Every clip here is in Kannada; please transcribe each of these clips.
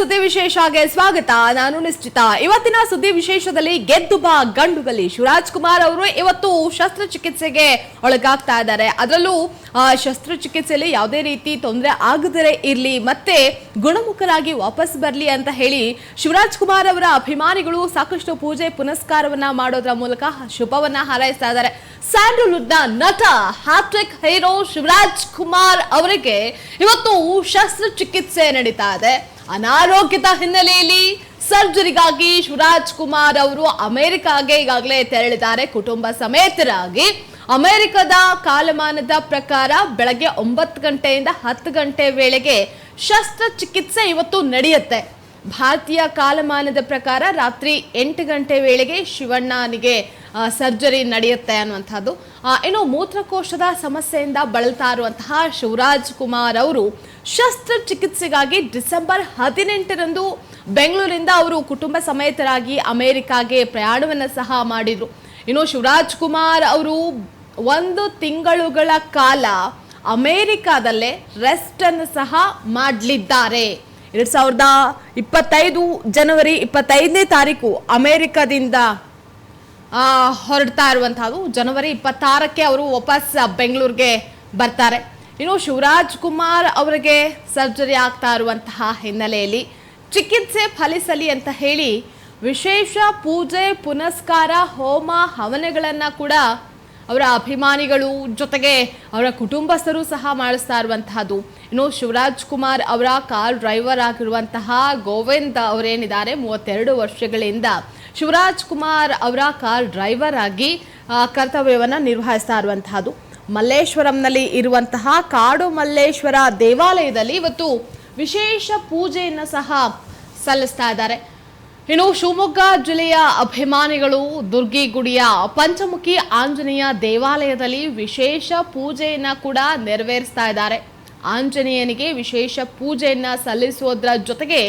ಸುದ್ದಿ ವಿಶೇಷಗೆ ಸ್ವಾಗತ. ನಾನು ನಿಶ್ಚಿತ. ಇವತ್ತಿನ ಸುದ್ದಿ ವಿಶೇಷದಲ್ಲಿ ಗೆದ್ದು ಬಾ ಗಂಡುಗಲಿ. ಶಿವರಾಜ್ ಕುಮಾರ್ ಅವರು ಇವತ್ತು ಶಸ್ತ್ರಚಿಕಿತ್ಸೆಗೆ ಒಳಗಾಗ್ತಾ ಇದ್ದಾರೆ. ಅದರಲ್ಲೂ ಆ, ಶಸ್ತ್ರಚಿಕಿತ್ಸೆಯಲ್ಲಿ ಯಾವುದೇ ರೀತಿ ತೊಂದರೆ ಆಗದರೆ ಇರಲಿ ಮತ್ತೆ ಗುಣಮುಖರಾಗಿ ವಾಪಸ್ ಬರಲಿ ಅಂತ ಹೇಳಿ ಶಿವರಾಜ್ ಕುಮಾರ್ ಅವರ ಅಭಿಮಾನಿಗಳು ಸಾಕಷ್ಟು ಪೂಜೆ ಪುನಸ್ಕಾರವನ್ನ ಮಾಡೋದ್ರ ಮೂಲಕ ಶುಭವನ್ನ ಹಾರೈಸ್ತಾ ಇದ್ದಾರೆ. ಸ್ಯಾಂಡಲ್ವುಡ್ನ ನಟ ಹ್ಯಾಟ್ರಿಕ್ ಹೀರೋ ಶಿವರಾಜ್ ಕುಮಾರ್ ಅವರಿಗೆ ಇವತ್ತು ಶಸ್ತ್ರಚಿಕಿತ್ಸೆ ನಡೀತಾ ಇದೆ. ಅನಾರೋಗ್ಯದ ಹಿನ್ನೆಲೆಯಲ್ಲಿ ಸರ್ಜರಿಗಾಗಿ ಶಿವರಾಜ್ ಕುಮಾರ್ ಅವರು ಅಮೆರಿಕಾಗೆ ಈಗಾಗಲೇ ತೆರಳಿದ್ದಾರೆ. ಕುಟುಂಬ ಸಮೇತರಾಗಿ ಅಮೆರಿಕದ ಕಾಲಮಾನದ ಪ್ರಕಾರ ಬೆಳಗ್ಗೆ ಒಂಬತ್ತು ಗಂಟೆಯಿಂದ ಹತ್ತು ಗಂಟೆ ವೇಳೆಗೆ ಶಸ್ತ್ರಚಿಕಿತ್ಸೆ ಇವತ್ತು ನಡೆಯುತ್ತೆ. ಭಾರತೀಯ ಕಾಲಮಾನದ ಪ್ರಕಾರ ರಾತ್ರಿ ಎಂಟು ಗಂಟೆ ವೇಳೆಗೆ ಶಿವಣ್ಣನಿಗೆ ಸರ್ಜರಿ ನಡೆಯುತ್ತೆ ಅನ್ನುವಂಥದ್ದು. ಏನೋ ಮೂತ್ರಕೋಶದ ಸಮಸ್ಯೆಯಿಂದ ಬಳಲ್ತಾ ಇರುವಂತಹ ಶಿವರಾಜ್ ಕುಮಾರ್ ಅವರು ಶಸ್ತ್ರಚಿಕಿತ್ಸೆಗಾಗಿ ಡಿಸೆಂಬರ್ ಹದಿನೆಂಟರಂದು ಬೆಂಗಳೂರಿಂದ ಅವರು ಕುಟುಂಬ ಸಮೇತರಾಗಿ ಅಮೆರಿಕಾಗೆ ಪ್ರಯಾಣವನ್ನು ಸಹ ಮಾಡಿದರು. ಇನ್ನು ಶಿವರಾಜ್ ಕುಮಾರ್ ಅವರು ಒಂದು ತಿಂಗಳುಗಳ ಕಾಲ ಅಮೇರಿಕಾದಲ್ಲೇ ರೆಸ್ಟ್ ಅನ್ನು ಸಹ ಮಾಡಲಿದ್ದಾರೆ. ಎರಡು ಸಾವಿರದ ಇಪ್ಪತ್ತೈದು ಜನವರಿ ಇಪ್ಪತ್ತೈದನೇ ತಾರೀಕು ಅಮೇರಿಕಾದಿಂದ ಹೊರಡ್ತಾ ಇರುವಂತಹದ್ದು. ಜನವರಿ ಇಪ್ಪತ್ತಾರಕ್ಕೆ ಅವರು ವಾಪಸ್ ಬೆಂಗಳೂರಿಗೆ ಬರ್ತಾರೆ. ಇನ್ನು ಶಿವರಾಜ್ ಕುಮಾರ್ ಅವರಿಗೆ ಸರ್ಜರಿ ಆಗ್ತಾ ಇರುವಂತಹ ಹಿನ್ನೆಲೆಯಲ್ಲಿ ಚಿಕಿತ್ಸೆ ಫಲಿಸಲಿ ಅಂತ ಹೇಳಿ ವಿಶೇಷ ಪೂಜೆ, ಪುನಸ್ಕಾರ, ಹೋಮ ಹವನಗಳನ್ನು ಕೂಡ ಅವರ ಅಭಿಮಾನಿಗಳು ಜೊತೆಗೆ ಅವರ ಕುಟುಂಬಸ್ಥರು ಸಹ ಮಾಡಿಸ್ತಾ ಇರುವಂತಹದ್ದು. ಇನ್ನು ಶಿವರಾಜ್ ಕುಮಾರ್ ಅವರ ಕಾರ್ ಡ್ರೈವರ್ ಆಗಿರುವಂತಹ ಗೋವಿಂದ್ ಅವರೇನಿದ್ದಾರೆ, ಮೂವತ್ತೆರಡು ವರ್ಷಗಳಿಂದ ಶಿವರಾಜ್ ಕುಮಾರ್ ಅವರ ಕಾರ್ ಡ್ರೈವರ್ ಆಗಿ ಕರ್ತವ್ಯವನ್ನು ನಿರ್ವಹಿಸ್ತಾ ಇರುವಂತಹದ್ದು. ಮಲ್ಲೇಶ್ವರಂನಲ್ಲಿ ಇರುವಂತಹ ಕಾಡು ಮಲ್ಲೇಶ್ವರ ದೇವಾಲಯದಲ್ಲಿ ಇವತ್ತು ವಿಶೇಷ ಪೂಜೆಯನ್ನು ಸಹ ಸಲ್ಲಿಸ್ತಾ ಇದ್ದಾರೆ. ಇನ್ನು ಶಿವಮೊಗ್ಗ ಜಿಲ್ಲೆಯ ಅಭಿಮಾನಿಗಳು ದುರ್ಗಿಗುಡಿಯ ಪಂಚಮುಖಿ ಆಂಜನೇಯ ದೇವಾಲಯದಲ್ಲಿ ವಿಶೇಷ ಪೂಜೆಯನ್ನು ಕೂಡ ನೆರವೇರಿಸ್ತಾ ಇದ್ದಾರೆ. ಆಂಜನೇಯನಿಗೆ ವಿಶೇಷ ಪೂಜೆಯನ್ನು ಸಲ್ಲಿಸುವುದರ ಜೊತೆಗೆ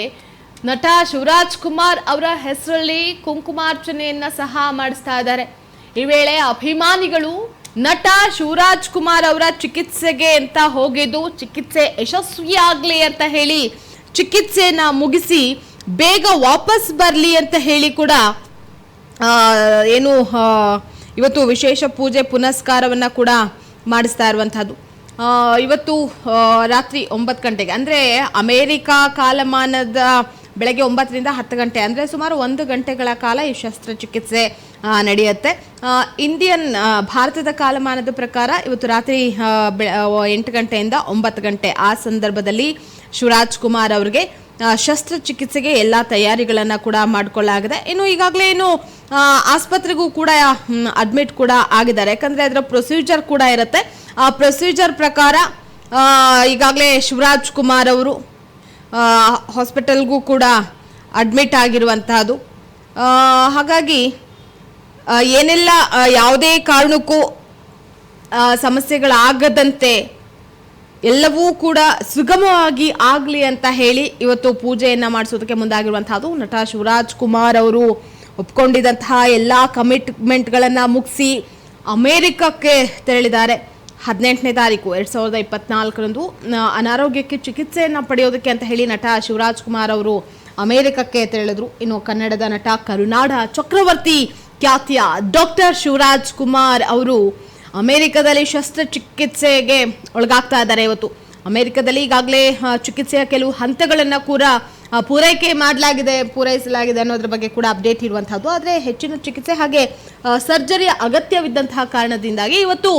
ನಟ ಶಿವರಾಜ್ ಕುಮಾರ್ ಅವರ ಹೆಸರಲ್ಲಿ ಕುಂಕುಮಾರ್ಚನೆಯನ್ನ ಸಹ ಮಾಡಿಸ್ತಾ ಇದ್ದಾರೆ. ಈ ವೇಳೆ ಅಭಿಮಾನಿಗಳು ನಟ ಶಿವರಾಜ್ ಕುಮಾರ್ ಅವರ ಚಿಕಿತ್ಸೆಗೆ ಅಂತ ಹೋಗಿದ್ದು, ಚಿಕಿತ್ಸೆ ಯಶಸ್ವಿಯಾಗಲಿ ಅಂತ ಹೇಳಿ ಚಿಕಿತ್ಸೆಯನ್ನ ಮುಗಿಸಿ ಬೇಗ ವಾಪಸ್ ಬರಲಿ ಅಂತ ಹೇಳಿ ಕೂಡ ಏನು ಇವತ್ತು ವಿಶೇಷ ಪೂಜೆ ಪುನಸ್ಕಾರವನ್ನ ಕೂಡ ಮಾಡಿಸ್ತಾ ಇರುವಂಥದ್ದು ಇವತ್ತು ರಾತ್ರಿ ಒಂಬತ್ತು ಗಂಟೆಗೆ. ಅಂದರೆ ಅಮೇರಿಕಾ ಕಾಲಮಾನದ ಬೆಳಗ್ಗೆ ಒಂಬತ್ತರಿಂದ ಹತ್ತು ಗಂಟೆ, ಅಂದರೆ ಸುಮಾರು ಒಂದು ಗಂಟೆಗಳ ಕಾಲ ಈ ಶಸ್ತ್ರಚಿಕಿತ್ಸೆ ನಡೆಯುತ್ತೆ. ಇಂಡಿಯನ್ ಭಾರತದ ಕಾಲಮಾನದ ಪ್ರಕಾರ ಇವತ್ತು ರಾತ್ರಿ ಎಂಟು ಗಂಟೆಯಿಂದ ಒಂಬತ್ತು ಗಂಟೆ ಆ ಸಂದರ್ಭದಲ್ಲಿ ಶಿವರಾಜ್ ಕುಮಾರ್ ಅವರಿಗೆ ಶಸ್ತ್ರಚಿಕಿತ್ಸೆಗೆ ಎಲ್ಲ ತಯಾರಿಗಳನ್ನು ಕೂಡ ಮಾಡಿಕೊಳ್ಳಲಾಗಿದೆ. ಇನ್ನು ಈಗಾಗಲೇ ಏನು ಆಸ್ಪತ್ರೆಗೂ ಕೂಡ ಅಡ್ಮಿಟ್ ಕೂಡ ಆಗಿದ್ದಾರೆ. ಯಾಕಂದರೆ ಅದರ ಪ್ರೊಸೀಜರ್ ಕೂಡ ಇರುತ್ತೆ. ಆ ಪ್ರೊಸೀಜರ್ ಪ್ರಕಾರ ಈಗಾಗಲೇ ಶಿವರಾಜ್ ಕುಮಾರ್ ಅವರು ಹಾಸ್ಪಿಟಲ್ಗೂ ಕೂಡ ಅಡ್ಮಿಟ್ ಆಗಿರುವಂತಹದ್ದು. ಹಾಗಾಗಿ ಏನೆಲ್ಲ ಯಾವುದೇ ಕಾರಣಕ್ಕೂ ಸಮಸ್ಯೆಗಳಾಗದಂತೆ ಎಲ್ಲವೂ ಕೂಡ ಸುಗಮವಾಗಿ ಆಗಲಿ ಅಂತ ಹೇಳಿ ಇವತ್ತು ಪೂಜೆಯನ್ನು ಮಾಡಿಸೋದಕ್ಕೆ ಮುಂದಾಗಿರುವಂತಹದ್ದು. ನಟ ಶಿವರಾಜ್ ಕುಮಾರ್ ಅವರು ಒಪ್ಕೊಂಡಿದ್ದಂತಹ ಎಲ್ಲ ಕಮಿಟ್ಮೆಂಟ್ಗಳನ್ನು ಮುಗಿಸಿ ಅಮೇರಿಕಕ್ಕೆ ತೆರಳಿದ್ದಾರೆ. ಹದಿನೆಂಟನೇ ತಾರೀಕು, ಎರಡು ಸಾವಿರದ ಇಪ್ಪತ್ನಾಲ್ಕರಂದು ಅನಾರೋಗ್ಯಕ್ಕೆ ಚಿಕಿತ್ಸೆಯನ್ನು ಪಡೆಯೋದಕ್ಕೆ ಅಂತ ಹೇಳಿ ನಟ ಶಿವರಾಜ್ ಕುಮಾರ್ ಅವರು ಅಮೇರಿಕಕ್ಕೆ ತೆರಳಿದ್ರು. ಇನ್ನು ಕನ್ನಡದ ನಟ ಕರುನಾಡ ಚಕ್ರವರ್ತಿ ಖ್ಯಾತಿಯ ಡಾಕ್ಟರ್ ಶಿವರಾಜ್ ಕುಮಾರ್ ಅವರು ಅಮೆರಿಕದಲ್ಲಿ ಶಸ್ತ್ರಚಿಕಿತ್ಸೆಗೆ ಒಳಗಾಗ್ತಾ ಇದ್ದಾರೆ ಇವತ್ತು. ಅಮೆರಿಕದಲ್ಲಿ ಈಗಾಗಲೇ ಚಿಕಿತ್ಸೆಯ ಕೆಲವು ಹಂತಗಳನ್ನು ಕೂಡ ಪೂರೈಕೆ ಮಾಡಲಾಗಿದೆ, ಪೂರೈಸಲಾಗಿದೆ ಅನ್ನೋದ್ರ ಬಗ್ಗೆ ಕೂಡ ಅಪ್ಡೇಟ್ ಇರುವಂತಹದ್ದು. ಆದರೆ ಹೆಚ್ಚಿನ ಚಿಕಿತ್ಸೆ ಹಾಗೆ ಸರ್ಜರಿ ಅಗತ್ಯವಿದ್ದಂತಹ ಕಾರಣದಿಂದಾಗಿ ಇವತ್ತು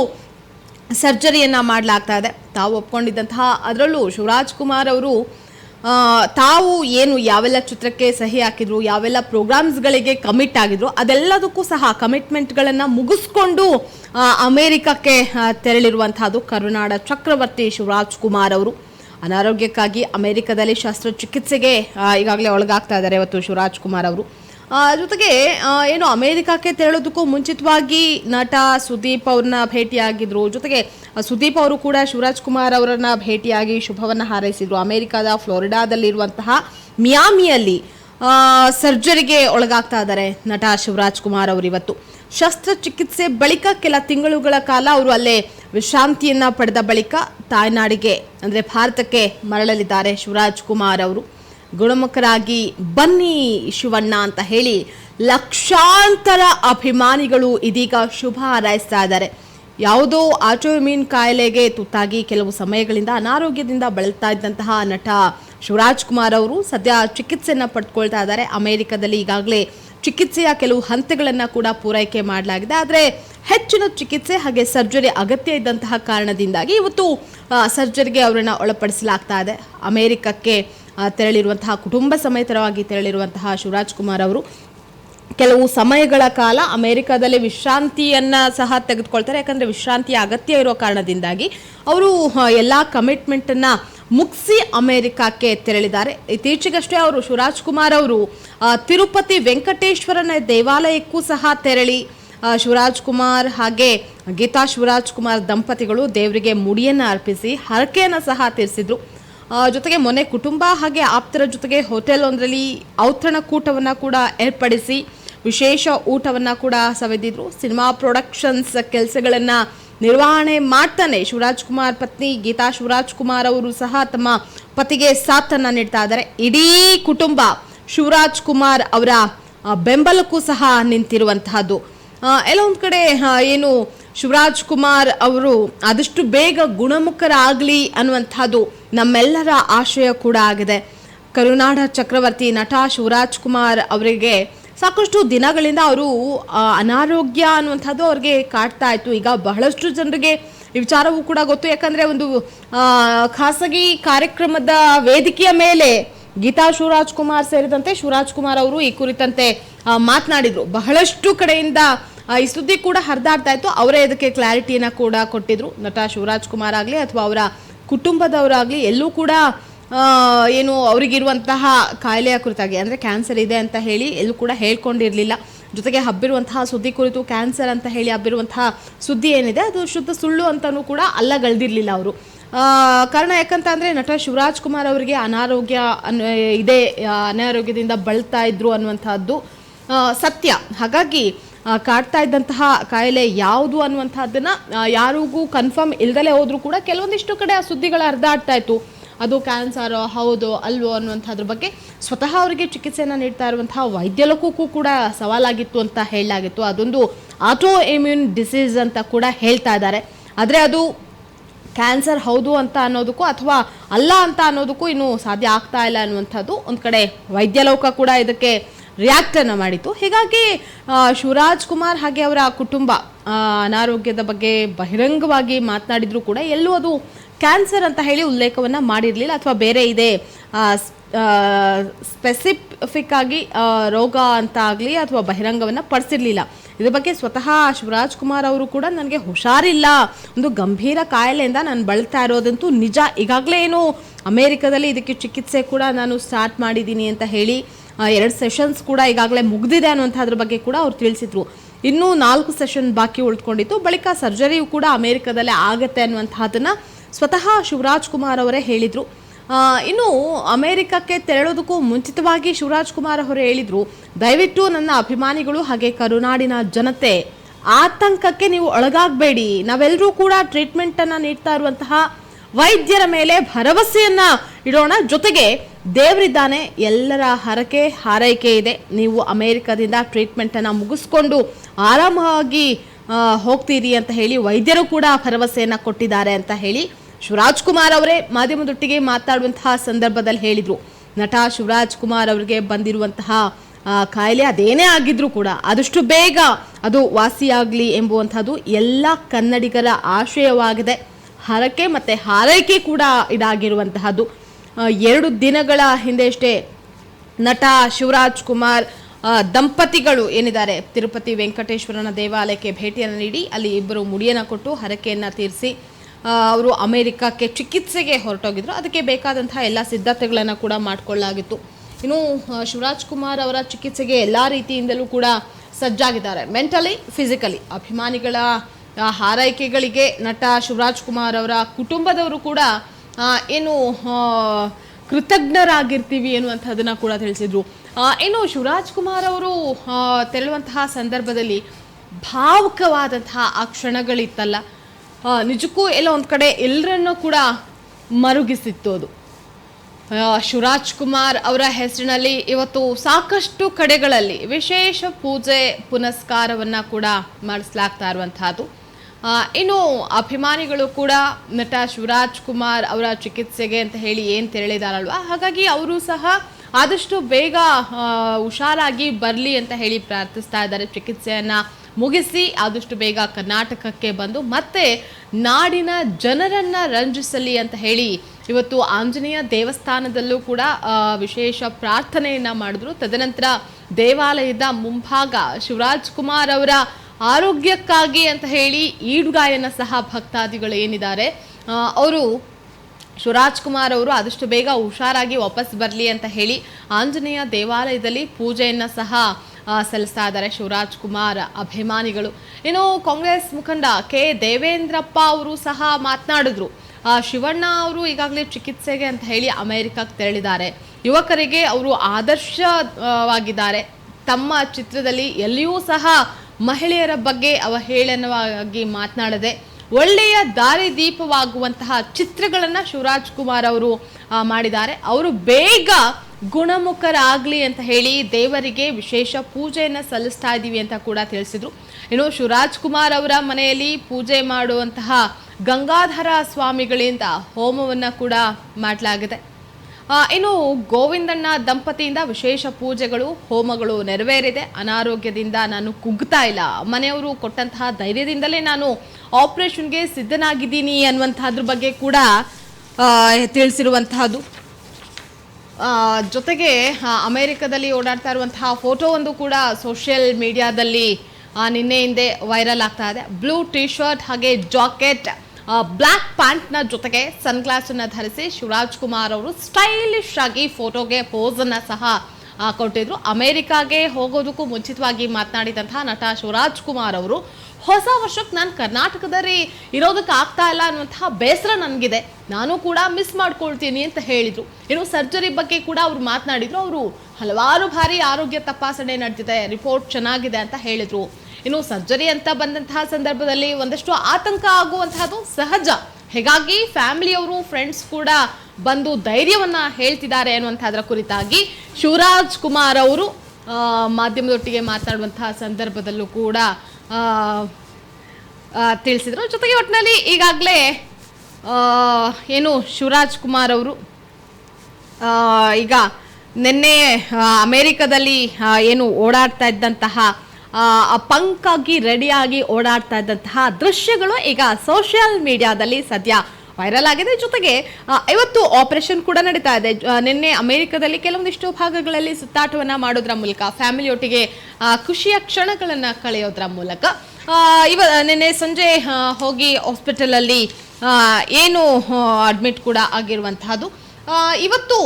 ಸರ್ಜರಿಯನ್ನ ಮಾಡಲಾಗ್ತಾ ಇದೆ. ತಾವು ಒಪ್ಕೊಂಡಿದ್ದಂತಹ ಅದರಲ್ಲೂ ಶಿವರಾಜ್ ಕುಮಾರ್ ಅವರು ತಾವು ಏನು ಯಾವೆಲ್ಲ ಚಿತ್ರಕ್ಕೆ ಸಹಿ ಹಾಕಿದ್ರು, ಯಾವೆಲ್ಲ ಪ್ರೋಗ್ರಾಮ್ಸ್ಗಳಿಗೆ ಕಮಿಟ್ ಆಗಿದ್ರು, ಅದೆಲ್ಲದಕ್ಕೂ ಸಹ ಕಮಿಟ್ಮೆಂಟ್ಗಳನ್ನು ಮುಗಿಸ್ಕೊಂಡು ಅಮೇರಿಕಕ್ಕೆ ತೆರಳಿರುವಂತಹದ್ದು ಕರುನಾಡ ಚಕ್ರವರ್ತಿ ಶಿವರಾಜ್ ಕುಮಾರ್ ಅವರು. ಅನಾರೋಗ್ಯಕ್ಕಾಗಿ ಅಮೆರಿಕದಲ್ಲಿ ಶಸ್ತ್ರಚಿಕಿತ್ಸೆಗೆ ಈಗಾಗಲೇ ಒಳಗಾಗ್ತಾ ಇದ್ದಾರೆ ಇವತ್ತು ಶಿವರಾಜ್ ಕುಮಾರ್ ಅವರು. ಜೊತೆಗೆ ಏನು ಅಮೆರಿಕಕ್ಕೆ ತೆರಳೋದಕ್ಕೂ ಮುಂಚಿತವಾಗಿ ನಟ ಸುದೀಪ್ ಅವ್ರನ್ನ ಭೇಟಿಯಾಗಿದ್ರು. ಜೊತೆಗೆ ಸುದೀಪ್ ಅವರು ಕೂಡ ಶಿವರಾಜ್ ಕುಮಾರ್ ಅವರನ್ನ ಭೇಟಿಯಾಗಿ ಶುಭವನ್ನು ಹಾರೈಸಿದ್ರು. ಅಮೆರಿಕದ ಫ್ಲೋರಿಡಾದಲ್ಲಿರುವಂತಹ ಮಿಯಾಮಿಯಲ್ಲಿ ಸರ್ಜರಿಗೆ ಒಳಗಾಗ್ತಾ ಇದ್ದಾರೆ ನಟ ಶಿವರಾಜ್ ಕುಮಾರ್ ಅವರು ಇವತ್ತು. ಶಸ್ತ್ರಚಿಕಿತ್ಸೆ ಬಳಿಕ ಕೆಲ ತಿಂಗಳುಗಳ ಕಾಲ ಅವರು ಅಲ್ಲೇ ವಿಶ್ರಾಂತಿಯನ್ನ ಪಡೆದ ಬಳಿಕ ತಾಯ್ನಾಡಿಗೆ, ಅಂದರೆ ಭಾರತಕ್ಕೆ ಮರಳಲಿದ್ದಾರೆ ಶಿವರಾಜ್ ಕುಮಾರ್ ಅವರು. ಗುಣಮುಖರಾಗಿ ಬನ್ನಿ ಶಿವಣ್ಣ ಅಂತ ಹೇಳಿ ಲಕ್ಷಾಂತರ ಅಭಿಮಾನಿಗಳು ಇದೀಗ ಶುಭ ಹಾರೈಸ್ತಾ ಇದ್ದಾರೆ. ಯಾವುದೋ ಆಟೋಮೀನ್ ಕಾಯಿಲೆಗೆ ತುತ್ತಾಗಿ ಕೆಲವು ಸಮಯಗಳಿಂದ ಅನಾರೋಗ್ಯದಿಂದ ಬಳಲ್ತಾ ಇದ್ದಂತಹ ನಟ ಶಿವರಾಜ್ ಕುಮಾರ್ ಅವರು ಸದ್ಯ ಚಿಕಿತ್ಸೆಯನ್ನು ಪಡ್ಕೊಳ್ತಾ ಇದ್ದಾರೆ. ಅಮೆರಿಕದಲ್ಲಿ ಈಗಾಗಲೇ ಚಿಕಿತ್ಸೆಯ ಕೆಲವು ಹಂತಗಳನ್ನು ಕೂಡ ಪೂರೈಕೆ ಮಾಡಲಾಗಿದೆ. ಆದರೆ ಹೆಚ್ಚಿನ ಚಿಕಿತ್ಸೆ ಹಾಗೆ ಸರ್ಜರಿ ಅಗತ್ಯ ಇದ್ದಂತಹ ಕಾರಣದಿಂದಾಗಿ ಇವತ್ತು ಸರ್ಜರಿಗೆ ಅವರನ್ನು ಒಳಪಡಿಸಲಾಗ್ತಾ ಇದೆ. ಅಮೆರಿಕಕ್ಕೆ ತೆರಳಿರುವಂತಹ ಕುಟುಂಬ ಸಮೇತರವಾಗಿ ತೆರಳಿರುವಂತಹ ಶಿವರಾಜ್ ಕುಮಾರ್ ಅವರು. ಕೆಲವು ಸಮಯಗಳ ಕಾಲ ಅಮೆರಿಕದಲ್ಲಿ ವಿಶ್ರಾಂತಿಯನ್ನು ಸಹ ತೆಗೆದುಕೊಳ್ತಾರೆ. ಯಾಕಂದರೆ ವಿಶ್ರಾಂತಿಯ ಅಗತ್ಯ ಇರೋ ಕಾರಣದಿಂದಾಗಿ ಅವರು ಎಲ್ಲ ಕಮಿಟ್ಮೆಂಟನ್ನು ಮುಗಿಸಿ ಅಮೆರಿಕಕ್ಕೆ ತೆರಳಿದ್ದಾರೆ. ಇತ್ತೀಚೆಗಷ್ಟೇ ಅವರು ಶಿವರಾಜ್ ಕುಮಾರ್ ಅವರು ತಿರುಪತಿ ವೆಂಕಟೇಶ್ವರನ ದೇವಾಲಯಕ್ಕೂ ಸಹ ತೆರಳಿ. ಶಿವರಾಜ್ ಕುಮಾರ್ ಹಾಗೆ ಗೀತಾ ಶಿವರಾಜ್ ಕುಮಾರ್ ದಂಪತಿಗಳು ದೇವರಿಗೆ ಮುಡಿಯನ್ನು ಅರ್ಪಿಸಿ ಹರಕೆಯನ್ನು ಸಹ ತೀರಿಸಿದ್ರು. ಜೊತೆಗೆ ಮೊನ್ನೆ ಕುಟುಂಬ ಹಾಗೆ ಆಪ್ತರ ಜೊತೆಗೆ ಹೋಟೆಲ್ ಒಂದರಲ್ಲಿ ಔತಣಕೂಟವನ್ನು ಕೂಡ ಏರ್ಪಡಿಸಿ ವಿಶೇಷ ಊಟವನ್ನು ಕೂಡ ಸವೆದಿದ್ರು. ಸಿನಿಮಾ ಪ್ರೊಡಕ್ಷನ್ಸ್ ಕೆಲಸಗಳನ್ನು ನಿರ್ವಹಣೆ ಮಾಡ್ತಾನೆ ಶಿವರಾಜ್ ಕುಮಾರ್ ಪತ್ನಿ ಗೀತಾ ಶಿವರಾಜ್ ಕುಮಾರ್ ಅವರು ಸಹ ತಮ್ಮ ಪತಿಗೆ ಸಾಥನ್ನು ನೀಡ್ತಾ ಇದ್ದಾರೆ. ಇಡೀ ಕುಟುಂಬ ಶಿವರಾಜ್ ಕುಮಾರ್ ಅವರ ಬೆಂಬಲಕ್ಕೂ ಸಹ ನಿಂತಿರುವಂತಹದ್ದು. ಎಲ್ಲ ಒಂದು ಕಡೆ ಏನು ಶಿವರಾಜ್ ಕುಮಾರ್ ಅವರು ಆದಷ್ಟು ಬೇಗ ಗುಣಮುಖರಾಗಲಿ ಅನ್ನುವಂಥದ್ದು ನಮ್ಮೆಲ್ಲರ ಆಶಯ ಕೂಡ ಆಗಿದೆ. ಕರುನಾಡ ಚಕ್ರವರ್ತಿ ನಟ ಶಿವರಾಜ್ ಕುಮಾರ್ ಅವರಿಗೆ ಸಾಕಷ್ಟು ದಿನಗಳಿಂದ ಅವರು ಅನಾರೋಗ್ಯ ಅನ್ನುವಂಥದ್ದು ಅವ್ರಿಗೆ ಕಾಡ್ತಾ ಇತ್ತು. ಈಗ ಬಹಳಷ್ಟು ಜನರಿಗೆ ಈ ವಿಚಾರವೂ ಕೂಡ ಗೊತ್ತು. ಯಾಕಂದರೆ ಒಂದು ಖಾಸಗಿ ಕಾರ್ಯಕ್ರಮದ ವೇದಿಕೆಯ ಮೇಲೆ ಗೀತಾ ಶಿವರಾಜ್ ಕುಮಾರ್ ಸೇರಿದಂತೆ ಶಿವರಾಜ್ ಕುಮಾರ್ ಅವರು ಈ ಕುರಿತಂತೆ ಮಾತನಾಡಿದರು. ಬಹಳಷ್ಟು ಕಡೆಯಿಂದ ಈ ಸುದ್ದಿ ಕೂಡ ಹರಿದಾಡ್ತಾ ಇತ್ತು. ಅವರೇ ಇದಕ್ಕೆ ಕ್ಲಾರಿಟಿಯನ್ನು ಕೂಡ ಕೊಟ್ಟಿದ್ರು. ನಟ ಶಿವರಾಜ್ ಕುಮಾರ್ ಆಗಲಿ ಅಥವಾ ಅವರ ಕುಟುಂಬದವರಾಗಲಿ ಎಲ್ಲೂ ಕೂಡ ಏನು ಅವರಿಗಿರುವಂತಹ ಕಾಯಿಲೆಯ ಕುರಿತಾಗಿ, ಅಂದರೆ ಕ್ಯಾನ್ಸರ್ ಇದೆ ಅಂತ ಹೇಳಿ ಎಲ್ಲೂ ಕೂಡ ಹೇಳ್ಕೊಂಡಿರಲಿಲ್ಲ. ಜೊತೆಗೆ ಹಬ್ಬಿರುವಂತಹ ಸುದ್ದಿ ಕುರಿತು ಕ್ಯಾನ್ಸರ್ ಅಂತ ಹೇಳಿ ಹಬ್ಬಿರುವಂತಹ ಸುದ್ದಿ ಏನಿದೆ, ಅದು ಶುದ್ಧ ಸುಳ್ಳು ಅಂತಲೂ ಕೂಡ ಅಲ್ಲಗಳ್ದಿರಲಿಲ್ಲ ಅವರು. ಕಾರಣ ಯಾಕಂತ ಅಂದರೆ ನಟ ಶಿವರಾಜ್ ಕುಮಾರ್ ಅವರಿಗೆ ಅನಾರೋಗ್ಯ ಅನ್ ಇದೆ ಅನಾರೋಗ್ಯದಿಂದ ಬಳಲ್ತಾ ಇದ್ರು ಅನ್ನುವಂಥದ್ದು ಸತ್ಯ. ಹಾಗಾಗಿ ಕಾಡ್ತಾ ಇದ್ದಂತಹ ಕಾಯಿಲೆ ಯಾವುದು ಅನ್ನುವಂಥದ್ದನ್ನು ಯಾರಿಗೂ ಕನ್ಫರ್ಮ್ ಇಲ್ದಲೇ ಹೋದ್ರು ಕೂಡ ಕೆಲವೊಂದಿಷ್ಟು ಕಡೆ ಆ ಸುದ್ದಿಗಳು ಹರಿದಾಡ್ತಾ ಇತ್ತು. ಅದು ಕ್ಯಾನ್ಸರ್ ಹೌದು, ಅಲ್ವೋ ಅನ್ನುವಂಥದ್ರ ಬಗ್ಗೆ ಸ್ವತಃ ಅವರಿಗೆ ಚಿಕಿತ್ಸೆಯನ್ನು ನೀಡ್ತಾ ಇರುವಂತಹ ವೈದ್ಯಲೋಕಕ್ಕೂ ಕೂಡ ಸವಾಲಾಗಿತ್ತು ಅಂತ ಹೇಳಲಾಗಿತ್ತು. ಅದೊಂದು ಆಟೋ ಇಮ್ಯೂನ್ ಡಿಸೀಸ್ ಅಂತ ಕೂಡ ಹೇಳ್ತಾ ಇದ್ದಾರೆ. ಆದರೆ ಅದು ಕ್ಯಾನ್ಸರ್ ಹೌದು ಅಂತ ಅನ್ನೋದಕ್ಕೂ ಅಥವಾ ಅಲ್ಲ ಅಂತ ಅನ್ನೋದಕ್ಕೂ ಇನ್ನೂ ಸಾಧ್ಯ ಆಗ್ತಾ ಇಲ್ಲ ಅನ್ನುವಂಥದ್ದು ಒಂದು ಕಡೆ ವೈದ್ಯಲೋಕ ಕೂಡ ಇದಕ್ಕೆ ರಿಯಾಕ್ಟ್ ಅನ್ನು ಮಾಡಿತ್ತು. ಹೀಗಾಗಿ ಶಿವರಾಜ್ ಕುಮಾರ್ ಹಾಗೆ ಅವರ ಕುಟುಂಬ ಅನಾರೋಗ್ಯದ ಬಗ್ಗೆ ಬಹಿರಂಗವಾಗಿ ಮಾತನಾಡಿದ್ರು ಕೂಡ ಎಲ್ಲೂ ಅದು ಕ್ಯಾನ್ಸರ್ ಅಂತ ಹೇಳಿ ಉಲ್ಲೇಖವನ್ನು ಮಾಡಿರಲಿಲ್ಲ ಅಥವಾ ಬೇರೆ ಇದೆ ಸ್ಪೆಸಿಫಿಕ್ ಆಗಿ ರೋಗ ಅಂತ ಆಗಲಿ ಅಥವಾ ಬಹಿರಂಗವನ್ನು ಪಡಿಸಿರಲಿಲ್ಲ. ಇದ್ರ ಬಗ್ಗೆ ಸ್ವತಃ ಶಿವರಾಜ್ ಕುಮಾರ್ ಅವರು ಕೂಡ ನನಗೆ ಹುಷಾರಿಲ್ಲ. ಒಂದು ಗಂಭೀರ ಕಾಯಿಲೆಯಿಂದ ನಾನು ಬಳಲ್ತಾ ಇರೋದಂತೂ ನಿಜ. ಈಗಾಗಲೇ ಏನು ಅಮೇರಿಕದಲ್ಲಿ ಇದಕ್ಕೆ ಚಿಕಿತ್ಸೆ ಕೂಡ ನಾನು ಸ್ಟಾರ್ಟ್ ಮಾಡಿದ್ದೀನಿ ಅಂತ ಹೇಳಿ ಎರಡು ಸೆಷನ್ಸ್ ಕೂಡ ಈಗಾಗಲೇ ಮುಗ್ದಿದೆ ಅನ್ನುವಂಥದ್ರ ಬಗ್ಗೆ ಕೂಡ ಅವ್ರು ತಿಳಿಸಿದ್ರು. ಇನ್ನೂ ನಾಲ್ಕು ಸೆಷನ್ ಬಾಕಿ ಉಳ್ಕೊಂಡಿತ್ತು. ಬಳಿಕ ಸರ್ಜರಿಯು ಕೂಡ ಅಮೇರಿಕದಲ್ಲೇ ಆಗತ್ತೆ ಅನ್ನುವಂತಹದನ್ನು ಸ್ವತಃ ಶಿವರಾಜ್ ಕುಮಾರ್ ಅವರೇ ಹೇಳಿದ್ರು. ಇನ್ನು ಅಮೆರಿಕಕ್ಕೆ ತೆರಳೋದಕ್ಕೂ ಮುಂಚಿತವಾಗಿ ಶಿವರಾಜ್ ಕುಮಾರ್ ಅವರು ಹೇಳಿದರು, ದಯವಿಟ್ಟು ನನ್ನ ಅಭಿಮಾನಿಗಳು ಹಾಗೆ ಕರುನಾಡಿನ ಜನತೆ, ಆತಂಕಕ್ಕೆ ನೀವು ಒಳಗಾಗಬೇಡಿ. ನಾವೆಲ್ಲರೂ ಕೂಡ ಟ್ರೀಟ್ಮೆಂಟ್ ಅನ್ನ ನೀಡ್ತಾ ಇರುವಂತಹ ವೈದ್ಯರ ಮೇಲೆ ಭರವಸೆಯನ್ನು ಇಡೋಣ. ಜೊತೆಗೆ ದೇವರಿದ್ದಾನೆ, ಎಲ್ಲರ ಹರಕೆ ಹಾರೈಕೆ ಇದೆ. ನೀವು ಅಮೇರಿಕಾದಿಂದ ಟ್ರೀಟ್ಮೆಂಟನ್ನು ಮುಗಿಸ್ಕೊಂಡು ಆರಾಮವಾಗಿ ಹೋಗ್ತೀರಿ ಅಂತ ಹೇಳಿ ವೈದ್ಯರು ಕೂಡ ಭರವಸೆಯನ್ನು ಕೊಟ್ಟಿದ್ದಾರೆ ಅಂತ ಹೇಳಿ ಶಿವರಾಜ್ ಕುಮಾರ್ ಅವರೇ ಮಾಧ್ಯಮದೊಟ್ಟಿಗೆ ಮಾತಾಡುವಂತಹ ಸಂದರ್ಭದಲ್ಲಿ ಹೇಳಿದರು. ನಟ ಶಿವರಾಜ್ ಕುಮಾರ್ ಅವರಿಗೆ ಬಂದಿರುವಂತಹ ಕಾಯಿಲೆ ಅದೇನೇ ಆಗಿದ್ರೂ ಕೂಡ ಆದಷ್ಟು ಬೇಗ ಅದು ವಾಸಿಯಾಗಲಿ ಎಂಬುವಂಥದ್ದು ಎಲ್ಲ ಕನ್ನಡಿಗರ ಆಶಯವಾಗಿದೆ ಹರಕೆ ಮತ್ತು ಹಾರೈಕೆ ಕೂಡ ಇದಾಗಿರುವಂತಹದ್ದು. ಎರಡು ದಿನಗಳ ಹಿಂದೆಯಷ್ಟೇ ನಟ ಶಿವರಾಜ್ ಕುಮಾರ್ ದಂಪತಿಗಳು ಏನಿದ್ದಾರೆ, ತಿರುಪತಿ ವೆಂಕಟೇಶ್ವರನ ದೇವಾಲಯಕ್ಕೆ ಭೇಟಿಯನ್ನು ನೀಡಿ ಅಲ್ಲಿ ಇಬ್ಬರು ಮುಡಿಯನ್ನು ಕೊಟ್ಟು ಹರಕೆಯನ್ನು ತೀರಿಸಿ ಅವರು ಅಮೆರಿಕಕ್ಕೆ ಚಿಕಿತ್ಸೆಗೆ ಹೊರಟೋಗಿದ್ರು. ಅದಕ್ಕೆ ಬೇಕಾದಂತಹ ಎಲ್ಲ ಸಿದ್ಧತೆಗಳನ್ನು ಕೂಡ ಮಾಡಿಕೊಳ್ಳಲಾಗಿತ್ತು. ಇನ್ನು ಶಿವರಾಜ್ ಕುಮಾರ್ ಅವರ ಚಿಕಿತ್ಸೆಗೆ ಎಲ್ಲ ರೀತಿಯಿಂದಲೂ ಕೂಡ ಸಜ್ಜಾಗಿದ್ದಾರೆ. ಮೆಂಟಲಿ ಫಿಸಿಕಲಿ ಅಭಿಮಾನಿಗಳ ಹಾರೈಕೆಗಳಿಗೆ ನಟ ಶಿವರಾಜ್ ಕುಮಾರ್ ಅವರ ಕುಟುಂಬದವರು ಕೂಡ ಏನು ಕೃತಜ್ಞರಾಗಿರ್ತೀವಿ ಅನ್ನುವಂಥದ್ದನ್ನು ಕೂಡ ತಿಳಿಸಿದರು. ಇನ್ನು ಶಿವರಾಜ್ ಕುಮಾರ್ ಅವರು ತೆರಳುವಂತಹ ಸಂದರ್ಭದಲ್ಲಿ ಭಾವುಕವಾದಂತಹ ಆ ಕ್ಷಣಗಳಿತ್ತಲ್ಲ. ನಿಜಕ್ಕೂ ಎಲ್ಲ ಒಂದು ಕಡೆ ಎಲ್ಲರನ್ನೂ ಕೂಡ ಮರುಗಿಸಿತ್ತು ಅದು. ಶಿವರಾಜ್ ಕುಮಾರ್ ಅವರ ಹೆಸರಿನಲ್ಲಿ ಇವತ್ತು ಸಾಕಷ್ಟು ಕಡೆಗಳಲ್ಲಿ ವಿಶೇಷ ಪೂಜೆ ಪುನಸ್ಕಾರವನ್ನ ಕೂಡ ಮಾಡಿಸಲಾಗ್ತಾ ಇರುವಂತಹದ್ದು. ಇನ್ನು ಅಭಿಮಾನಿಗಳು ಕೂಡ ನಟ ಶಿವರಾಜ್ ಕುಮಾರ್ ಅವರ ಚಿಕಿತ್ಸೆಗೆ ಅಂತ ಹೇಳಿ ಏನು ತೆರಳಿದಾರಲ್ವಾ? ಹಾಗಾಗಿ ಅವರು ಸಹ ಆದಷ್ಟು ಬೇಗ ಹುಷಾರಾಗಿ ಬರಲಿ ಅಂತ ಹೇಳಿ ಪ್ರಾರ್ಥಿಸ್ತಾ ಇದ್ದಾರೆ. ಚಿಕಿತ್ಸೆಯನ್ನ ಮುಗಿಸಿ ಆದಷ್ಟು ಬೇಗ ಕರ್ನಾಟಕಕ್ಕೆ ಬಂದು ಮತ್ತೆ ನಾಡಿನ ಜನರನ್ನು ರಂಜಿಸಲಿ ಅಂತ ಹೇಳಿ ಇವತ್ತು ಆಂಜನೇಯ ದೇವಸ್ಥಾನದಲ್ಲೂ ಕೂಡ ವಿಶೇಷ ಪ್ರಾರ್ಥನೆಯನ್ನ ಮಾಡಿದ್ರು. ತದನಂತರ ದೇವಾಲಯದ ಮುಂಭಾಗ ಶಿವರಾಜ್ ಕುಮಾರ್ ಅವರ ಆರೋಗ್ಯಕ್ಕಾಗಿ ಅಂತ ಹೇಳಿ ಈಡುಗಾಯನ ಸಹ ಭಕ್ತಾದಿಗಳು ಏನಿದ್ದಾರೆ ಅವರು ಶಿವರಾಜ್ ಕುಮಾರ್ ಅವರು ಆದಷ್ಟು ಬೇಗ ಹುಷಾರಾಗಿ ವಾಪಸ್ ಬರಲಿ ಅಂತ ಹೇಳಿ ಆಂಜನೇಯ ದೇವಾಲಯದಲ್ಲಿ ಪೂಜೆಯನ್ನು ಸಹ ಸಲ್ಲಿಸ್ತಾ ಇದ್ದಾರೆ ಶಿವರಾಜ್ ಕುಮಾರ್ ಅಭಿಮಾನಿಗಳು. ಇನ್ನು ಕಾಂಗ್ರೆಸ್ ಮುಖಂಡ ಕೆ. ದೇವೇಂದ್ರಪ್ಪ ಅವರು ಸಹ ಮಾತನಾಡಿದ್ರು. ಶಿವಣ್ಣ ಅವರು ಈಗಾಗಲೇ ಚಿಕಿತ್ಸೆಗೆ ಅಂತ ಹೇಳಿ ಅಮೆರಿಕಕ್ಕೆ ತೆರಳಿದ್ದಾರೆ. ಯುವಕರಿಗೆ ಅವರು ಆದರ್ಶವಾಗಿದ್ದಾರೆ. ತಮ್ಮ ಚಿತ್ರದಲ್ಲಿ ಎಲ್ಲಿಯೂ ಸಹ ಮಹಿಳೆಯರ ಬಗ್ಗೆ ಅವಹೇಳನವಾಗಿ ಮಾತನಾಡದೆ ಒಳ್ಳೆಯ ದಾರಿದೀಪವಾಗುವಂತಹ ಚಿತ್ರಗಳನ್ನು ಶಿವರಾಜ್ ಕುಮಾರ್ ಅವರು ಮಾಡಿದ್ದಾರೆ. ಅವರು ಬೇಗ ಗುಣಮುಖರಾಗ್ಲಿ ಅಂತ ಹೇಳಿ ದೇವರಿಗೆ ವಿಶೇಷ ಪೂಜೆಯನ್ನು ಸಲ್ಲಿಸ್ತಾ ಇದ್ದೀವಿ ಅಂತ ಕೂಡ ತಿಳಿಸಿದ್ರು. ಇನ್ನು ಶಿವರಾಜ್ ಕುಮಾರ್ ಅವರ ಮನೆಯಲ್ಲಿ ಪೂಜೆ ಮಾಡುವಂತಹ ಗಂಗಾಧರ ಸ್ವಾಮಿಗಳಿಂದ ಹೋಮವನ್ನ ಕೂಡ ಮಾಡಲಾಗಿದೆ. ಇನ್ನು ಗೋವಿಂದಣ್ಣ ದಂಪತಿಯಿಂದ ವಿಶೇಷ ಪೂಜೆಗಳು, ಹೋಮಗಳು ನೆರವೇರಿದೆ. ಅನಾರೋಗ್ಯದಿಂದ ನಾನು ಕುಗ್ತಾ ಇಲ್ಲ. ಮನೆಯವರು ಕೊಟ್ಟಂತಹ ಧೈರ್ಯದಿಂದಲೇ ನಾನು ಆಪರೇಷನ್ಗೆ ಸಿದ್ಧನಾಗಿದ್ದೀನಿ ಅನ್ನುವಂತಹದ್ರ ಬಗ್ಗೆ ಕೂಡ ತಿಳಿಸಿರುವಂತಹದ್ದು. ಜೊತೆಗೆ ಅಮೇರಿಕದಲ್ಲಿ ಓಡಾಡ್ತಾ ಇರುವಂತಹ ಫೋಟೋ ಒಂದು ಕೂಡ ಸೋಷಿಯಲ್ ಮೀಡಿಯಾದಲ್ಲಿ ನಿನ್ನೆಯಿಂದೆ ವೈರಲ್ ಆಗ್ತಾ ಇದೆ. ಬ್ಲೂ ಟಿ ಶರ್ಟ್ ಹಾಗೆ ಜಾಕೆಟ್ ಬ್ಲ್ಯಾಕ್ ಪ್ಯಾಂಟ್ನ ಜೊತೆಗೆ ಸನ್ಗ್ಲಾಸನ್ನು ಧರಿಸಿ ಶಿವರಾಜ್ ಕುಮಾರ್ ಅವರು ಸ್ಟೈಲಿಶ್ ಆಗಿ ಫೋಟೋಗೆ ಪೋಸನ್ನು ಸಹ ಕೊಟ್ಟಿದ್ರು. ಅಮೆರಿಕಾಗೆ ಹೋಗೋದಕ್ಕೂ ಮುಂಚಿತವಾಗಿ ಮಾತನಾಡಿದಂತಹ ನಟ ಶಿವರಾಜ್ ಕುಮಾರ್ ಅವರು, ಹೊಸ ವರ್ಷಕ್ಕೆ ನಾನು ಕರ್ನಾಟಕದಲ್ಲಿ ಇರೋದಕ್ಕೆ ಆಗ್ತಾ ಇಲ್ಲ ಅನ್ನುವಂತಹ ಬೇಸರ ನನಗಿದೆ. ನಾನು ಕೂಡ ಮಿಸ್ ಮಾಡ್ಕೊಳ್ತೀನಿ ಅಂತ ಹೇಳಿದರು. ಇನ್ನು ಸರ್ಜರಿ ಬಗ್ಗೆ ಕೂಡ ಅವರು ಮಾತನಾಡಿದರು. ಅವರು ಹಲವಾರು ಬಾರಿ ಆರೋಗ್ಯ ತಪಾಸಣೆ ನಡೆದಿದೆ. ರಿಪೋರ್ಟ್ ಚೆನ್ನಾಗಿದೆ ಅಂತ ಹೇಳಿದ್ರು. ಇನ್ನು ಸರ್ಜರಿ ಅಂತ ಬಂದಂತಹ ಸಂದರ್ಭದಲ್ಲಿ ಒಂದಷ್ಟು ಆತಂಕ ಆಗುವಂತಹದ್ದು ಸಹಜ. ಹೀಗಾಗಿ ಫ್ಯಾಮಿಲಿಯವರು ಫ್ರೆಂಡ್ಸ್ ಕೂಡ ಬಂದು ಧೈರ್ಯವನ್ನ ಹೇಳ್ತಿದ್ದಾರೆ ಅನ್ನುವಂಥದ್ರ ಕುರಿತಾಗಿ ಶಿವರಾಜ್ ಕುಮಾರ್ ಅವರು ಮಾಧ್ಯಮದೊಟ್ಟಿಗೆ ಮಾತನಾಡುವಂತಹ ಸಂದರ್ಭದಲ್ಲೂ ಕೂಡ ತಿಳಿಸಿದ್ರು. ಜೊತೆಗೆ ಒಟ್ಟಿನಲ್ಲಿ ಈಗಾಗಲೇ ಏನು ಶಿವರಾಜ್ ಕುಮಾರ್ ಅವರು ಈಗ ನಿನ್ನೆ ಅಮೇರಿಕದಲ್ಲಿ ಏನು ಓಡಾಡ್ತಾ ಇದ್ದಂತಹ ಆ, ಆ ಪಂಕ್ ಆಗಿ ರೆಡಿಯಾಗಿ ಓಡಾಡ್ತಾ ಇದ್ದಂತಹ ದೃಶ್ಯಗಳು ಈಗ ಸೋಷಿಯಲ್ ಮೀಡಿಯಾದಲ್ಲಿ ಸದ್ಯ ವೈರಲ್ ಆಗಿದೆ. ಜೊತೆಗೆ ಇವತ್ತು ಆಪರೇಷನ್ ಕೂಡ ನಡೀತಾ ಇದೆ. ನಿನ್ನೆ ಅಮೆರಿಕದಲ್ಲಿ ಕೆಲವೊಂದಿಷ್ಟು ಭಾಗಗಳಲ್ಲಿ ಸುತ್ತಾಟವನ್ನ ಮಾಡೋದ್ರ ಮೂಲಕ ಫ್ಯಾಮಿಲಿಯೊಟ್ಟಿಗೆ ಖುಷಿಯ ಕ್ಷಣಗಳನ್ನ ಕಳೆಯೋದ್ರ ಮೂಲಕ ಇವ ನಿನ್ನೆ ಸಂಜೆ ಹೋಗಿ ಹಾಸ್ಪಿಟಲಲ್ಲಿ ಏನು ಅಡ್ಮಿಟ್ ಕೂಡ ಆಗಿರುವಂತಹದ್ದು. ಇವತ್ತು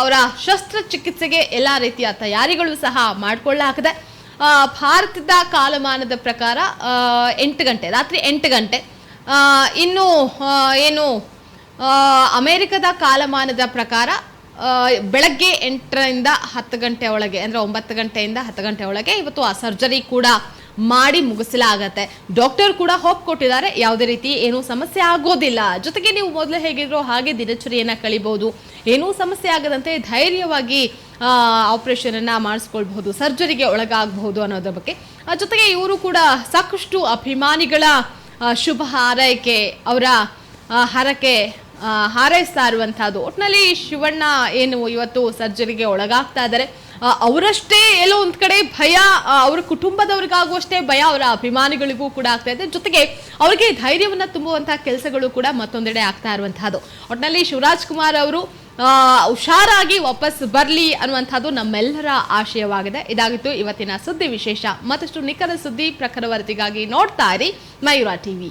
ಅವರ ಶಸ್ತ್ರಚಿಕಿತ್ಸೆಗೆ ಎಲ್ಲ ರೀತಿಯ ತಯಾರಿಗಳು ಸಹ ಮಾಡಿಕೊಳ್ಳಲಾಗಿದೆ. ಭಾರತದ ಕಾಲಮಾನದ ಪ್ರಕಾರ ಎಂಟು ಗಂಟೆ, ರಾತ್ರಿ ಎಂಟು ಗಂಟೆ. ಇನ್ನು ಏನು ಅಮೇರಿಕದ ಕಾಲಮಾನದ ಪ್ರಕಾರ ಬೆಳಗ್ಗೆ ಎಂಟರಿಂದ ಹತ್ತು ಗಂಟೆ ಒಳಗೆ, ಅಂದರೆ ಒಂಬತ್ತು ಗಂಟೆಯಿಂದ ಹತ್ತು ಗಂಟೆ ಒಳಗೆ ಇವತ್ತು ಆ ಸರ್ಜರಿ ಕೂಡ ಮಾಡಿ ಮುಗಿಸಲಾಗತ್ತೆ. ಡಾಕ್ಟರ್ ಕೂಡ ಹೋಪ್ ಕೊಟ್ಟಿದ್ದಾರೆ, ಯಾವುದೇ ರೀತಿ ಏನೂ ಸಮಸ್ಯೆ ಆಗೋದಿಲ್ಲ. ಜೊತೆಗೆ ನೀವು ಮೊದಲು ಹೇಗಿದ್ರೋ ಹಾಗೆ ದಿನಚರಿಯನ್ನು ಕಳಿಬಹುದು ಏನೂ ಸಮಸ್ಯೆ ಆಗದಂತೆ ಧೈರ್ಯವಾಗಿ ಆಪರೇಷನ್ ಅನ್ನ ಮಾಡಿಸ್ಕೊಳ್ಬಹುದು ಸರ್ಜರಿಗೆ ಒಳಗಾಗಬಹುದು ಅನ್ನೋದ್ರ ಬಗ್ಗೆ. ಜೊತೆಗೆ ಇವರು ಕೂಡ ಸಾಕಷ್ಟು ಅಭಿಮಾನಿಗಳ ಶುಭ ಹಾರೈಕೆ, ಅವರ ಹರಕೆ ಹಾರೈಸ್ತಾ ಇರುವಂತಹದ್ದು. ಒಟ್ಟಿನಲ್ಲಿ ಶಿವಣ್ಣ ಏನು ಇವತ್ತು ಸರ್ಜರಿಗೆ ಒಳಗಾಗ್ತಾ ಇದ್ದಾರೆ. ಅವರಷ್ಟೇ ಎಲ್ಲೋ ಒಂದ್ ಕಡೆ ಭಯ ಅವರ ಕುಟುಂಬದವ್ರಿಗಾಗುವಷ್ಟೇ ಭಯ, ಅವರ ಅಭಿಮಾನಿಗಳಿಗೂ ಕೂಡ ಆಗ್ತಾ ಇದೆ. ಜೊತೆಗೆ ಅವರಿಗೆ ಧೈರ್ಯವನ್ನ ತುಂಬುವಂತಹ ಕೆಲಸಗಳು ಕೂಡ ಮತ್ತೊಂದೆಡೆ ಆಗ್ತಾ ಇರುವಂತಹದ್ದು. ಒಟ್ಟಿನಲ್ಲಿ ಶಿವರಾಜ್ ಕುಮಾರ್ ಅವರು ಹುಷಾರಾಗಿ ವಾಪಸ್ ಬರಲಿ ಅನ್ನುವಂಥದ್ದು ನಮ್ಮೆಲ್ಲರ ಆಶಯವಾಗಿದೆ. ಇದಾಗಿತ್ತು ಇವತ್ತಿನ ಸುದ್ದಿ ವಿಶೇಷ. ಮತ್ತಷ್ಟು ನಿಖರ ಸುದ್ದಿ ಪ್ರಖರ ವರದಿಗಾಗಿ ನೋಡ್ತಾ ಇರಿ ಮಯೂರ ಟಿವಿ.